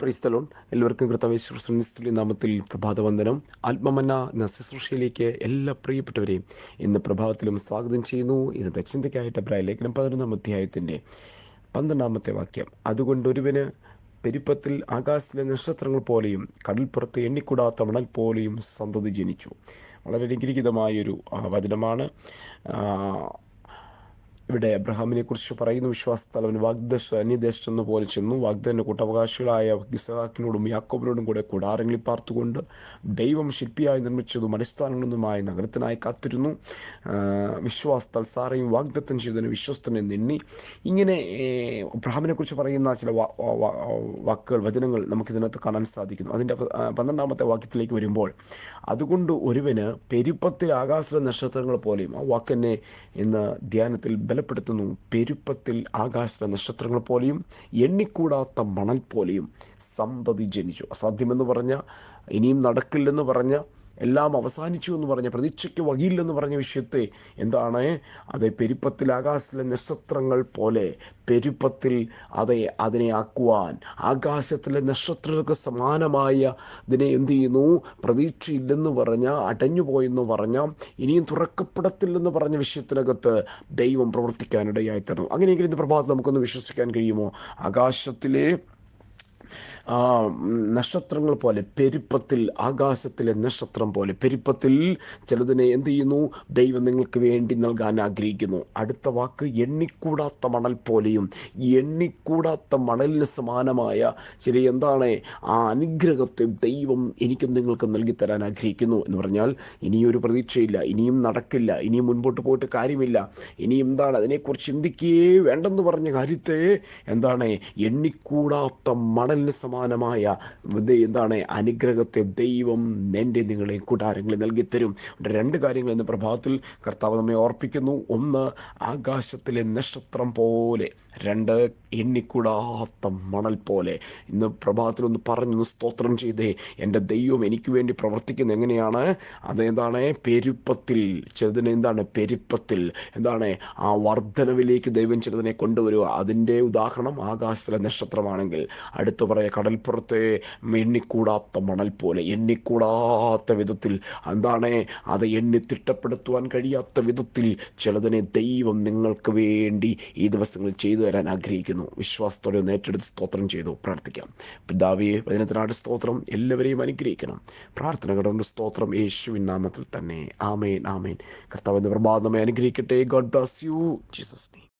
ക്രൈസ്തലോൺ എല്ലാവർക്കും കർത്താവേശ്വരസ്തുലി നാമത്തിൽ പ്രഭാതവന്ദനം. ആത്മമന്ന എന്ന എല്ലാ പ്രിയപ്പെട്ടവരെയും ഇന്ന് പ്രഭാതത്തിലും സ്വാഗതം ചെയ്യുന്നു. ഇത് ചിന്തയ്ക്കായിട്ട് അഭിപ്രായ ലേഖനം പതിനൊന്നാം അധ്യായത്തിന്റെ പന്ത്രണ്ടാമത്തെ വാക്യം. അതുകൊണ്ട് ഒരുവന് പെരുപ്പത്തിൽ ആകാശത്തിലെ നക്ഷത്രങ്ങൾ പോലെയും കടൽപ്പുറത്ത് എണ്ണിക്കൂടാത്ത മണൽ പോലെയും സന്തതി ജനിച്ചു. വളരെ അനുഗ്രഹീതമായൊരു വചനമാണ്. ഇവിടെ അബ്രഹാമിനെ കുറിച്ച് പറയുന്ന വിശ്വാസത്താൽ അവൻ വാഗ്ദശ നിന്ന് പോലെ ചെന്നു. വാഗ്ദന്റെ കൂട്ടവകാശികളായ ഇസഹാക്കിനോടും യാക്കോബിനോടും കൂടെ കൂടാരങ്ങളിൽ പാർത്തുകൊണ്ട് ദൈവം ശില്പിയായി നിർമ്മിച്ചതും അടിസ്ഥാനങ്ങളൊന്നുമായ നഗരത്തിനായി കാത്തിരുന്നു. വിശ്വാസത്താൽ സാറയും വാഗ്ദത്തം ചെയ്തതിന് വിശ്വസ്തനെ നിന്നി ഇങ്ങനെ അബ്രഹാമിനെ കുറിച്ച് പറയുന്ന ചില വാക്കുകൾ വചനങ്ങൾ നമുക്കിതിനകത്ത് കാണാൻ സാധിക്കുന്നു. അതിന്റെ പന്ത്രണ്ടാമത്തെ വാക്യത്തിലേക്ക് വരുമ്പോൾ അതുകൊണ്ട് ഒരുവന് പെരുപ്പത്തിൽ ആകാശ നക്ഷത്രങ്ങൾ പോലെയും ആ വാക്കെന്നെ ഇന്ന് ധ്യാനത്തിൽ ബലപ്പെടുത്തുന്നു പെരുപ്പത്തിൽ ആകാശ നക്ഷത്രങ്ങൾ പോലെയും എണ്ണിക്കൂടാത്ത മണൽ പോലെയും സന്തതി ജനിച്ചു. അസാധ്യമെന്ന് പറഞ്ഞ ഇനിയും നടക്കില്ലെന്ന് പറഞ്ഞ എല്ലാം അവസാനിച്ചു എന്ന് പറഞ്ഞ പ്രതീക്ഷയ്ക്ക് വകയില്ലെന്ന് പറഞ്ഞ വിഷയത്തെ എന്താണ്? അത് പെരുപ്പത്തിൽ ആകാശത്തിലെ നക്ഷത്രങ്ങൾ പോലെ പെരുപ്പത്തിൽ അതെ അതിനെ ആക്കുവാൻ ആകാശത്തിലെ നക്ഷത്രങ്ങൾക്ക് സമാനമായ ഇതിനെ എന്ത് ചെയ്യുന്നു? പ്രതീക്ഷയില്ലെന്ന് പറഞ്ഞ അടഞ്ഞുപോയെന്ന് പറഞ്ഞ ഇനിയും തുറക്കപ്പെടത്തില്ലെന്ന് പറഞ്ഞ വിഷയത്തിനകത്ത് ദൈവം പ്രവർത്തിക്കാനിടയായി തരണം അങ്ങനെയെങ്കിലും ഇത് പ്രഭാതം നമുക്കൊന്ന് വിശ്വസിക്കാൻ കഴിയുമോ? ആകാശത്തിലെ നക്ഷത്രങ്ങൾ പോലെ പെരുപ്പത്തിൽ ആകാശത്തിലെ നക്ഷത്രം പോലെ പെരുപ്പത്തിൽ ചിലതിനെ എന്ത് ചെയ്യുന്നു? ദൈവം നിങ്ങൾക്ക് വേണ്ടി നൽകാൻ ആഗ്രഹിക്കുന്നു. അടുത്ത വാക്ക് എണ്ണിക്കൂടാത്ത മണൽ പോലെയും എണ്ണിക്കൂടാത്ത മണലിന് സമാനമായ ചില എന്താണ്? ആ അനുഗ്രഹത്തെ ദൈവം എനിക്കും നിങ്ങൾക്ക് നൽകി തരാൻ ആഗ്രഹിക്കുന്നു എന്ന് പറഞ്ഞാൽ ഇനിയൊരു പ്രതീക്ഷയില്ല ഇനിയും നടക്കില്ല ഇനിയും മുൻപോട്ട് പോയിട്ട് കാര്യമില്ല. ഇനി എന്താണ്? അതിനെക്കുറിച്ച് ചിന്തിക്കുകയേ വേണ്ടെന്ന് പറഞ്ഞ കാര്യത്തെ എന്താണ്? എണ്ണിക്കൂടാത്ത മണലിന് സമാനമായ എന്താണ് അനുഗ്രഹത്തെ ദൈവം എന്റെ നിങ്ങളെ കൂടാരങ്ങളിൽ നൽകി തരും രണ്ട് കാര്യങ്ങൾ ഇന്ന് പ്രഭാതത്തിൽ കർത്താവ് നമ്മെ ഓർപ്പിക്കുന്നു. ഒന്ന് ആകാശത്തിലെ നക്ഷത്രം പോലെ. രണ്ട് എണ്ണിക്കൂടാത്ത മണൽ പോലെ. ഇന്ന് പ്രഭാതത്തിൽ ഒന്ന് പറഞ്ഞു സ്തോത്രം ചെയ്തേ. എന്റെ ദൈവം എനിക്ക് വേണ്ടി പ്രവർത്തിക്കുന്നത് എങ്ങനെയാണ്? അതെന്താണ് പെരുപ്പത്തിൽ. ചിലതിന് എന്താണ്? പെരുപ്പത്തിൽ. എന്താണ്? ആ വർധനവിലേക്ക് ദൈവം ചിലതിനെ കൊണ്ടുവരിക. അതിന്റെ ഉദാഹരണം ആകാശത്തിലെ നക്ഷത്രമാണെങ്കിൽ. അടുത്ത് പറയാ. കടൽപ്പുറത്തെ എണ്ണിക്കൂടാത്ത മണൽ പോലെ എണ്ണിക്കൂടാത്ത വിധത്തിൽ. എന്താണ്? അത് എണ്ണി തിട്ടപ്പെടുത്തുവാൻ കഴിയാത്ത വിധത്തിൽ ചിലതിനെ ദൈവം നിങ്ങൾക്ക് വേണ്ടി ഈ ദിവസങ്ങളിൽ ചെയ്തു തരാൻ ആഗ്രഹിക്കുന്നു. വിശ്വാസത്തോടെ ഒന്ന് ഏറ്റെടുത്ത് സ്തോത്രം ചെയ്തു പ്രാർത്ഥിക്കാം. പിതാവിയെ വചനത്തിനാട് സ്തോത്രം എല്ലാവരെയും അനുഗ്രഹിക്കണം. പ്രാർത്ഥന പ്രാർത്ഥനകളുടെ സ്തോത്രം യേശുവിൻ നാമത്തിൽ തന്നെ. ആമേൻ ആമേൻ. കർത്താവ് പ്രഭാതമായി പ്രഭാതമേ അനുഗ്രഹിക്കട്ടെ. God bless you Jesus name